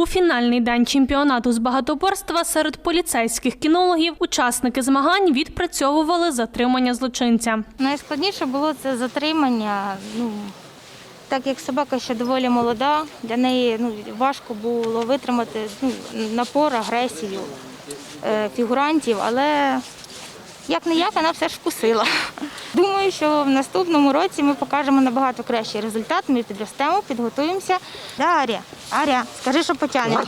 У фінальний день чемпіонату з багатоборства серед поліцейських кінологів учасники змагань відпрацьовували затримання злочинця. Найскладніше було це затримання. Ну, так як собака ще доволі молода, для неї ну, важко було витримати ну, напор, агресію е, фігурантів, але як не як, вона все ж вкусила. Думаю, що в наступному році ми покажемо набагато кращий результат. Ми підростемо, підготуємося. Да, Арія, скажи, що потягнемо.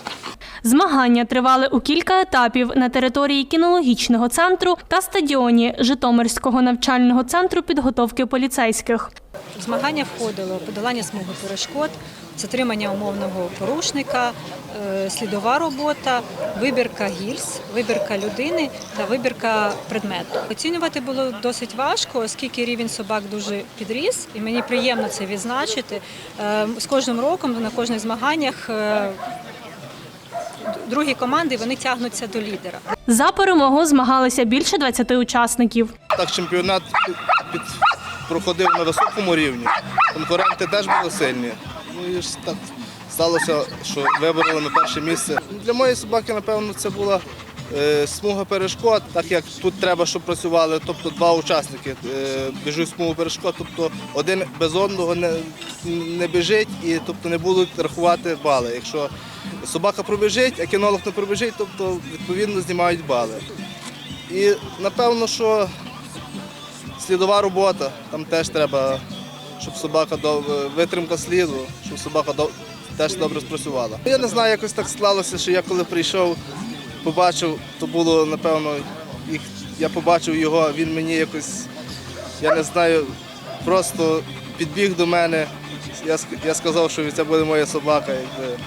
Змагання тривали у кілька етапів на території кінологічного центру та стадіоні Житомирського навчального центру підготовки поліцейських. В змагання входило подолання смуги перешкод, затримання умовного порушника, е, слідова робота, вибірка гільз, вибірка людини та вибірка предмету. Оцінювати було досить важко, оскільки рівень собак дуже підріс, і мені приємно це відзначити. Е, З кожним роком на кожних змаганнях е, другі команди вони тягнуться до лідера. За перемогу змагалися більше 20 учасників. Так чемпіонат під, проходив на високому рівні. Конкуренти теж були сильні. Ну і ж так сталося, що вибороли ми перше місце. Для моєї собаки, напевно, це була е, смуга перешкод, так як тут треба, щоб працювали, тобто два учасники е, біжуть смугу перешкод, тобто один без одного не, не біжить і тобто не будуть рахувати бали. Якщо собака пробіжить, а кінолог не пробіжить, тобто відповідно знімають бали. І напевно, що слідова робота, там теж треба, щоб собака дов- витримка сліду, щоб собака дов- теж добре спрацювала. Я не знаю, якось так склалося, що я коли прийшов, побачив, то було, напевно, їх, я побачив його, він мені якось, я не знаю, просто підбіг до мене. Я, я сказав, що це буде моя собака. Якби.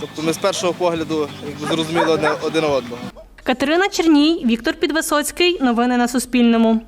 Тобто ми з першого погляду якби, зрозуміли один одного. Катерина Черній, Віктор Підвисоцький. Новини на Суспільному.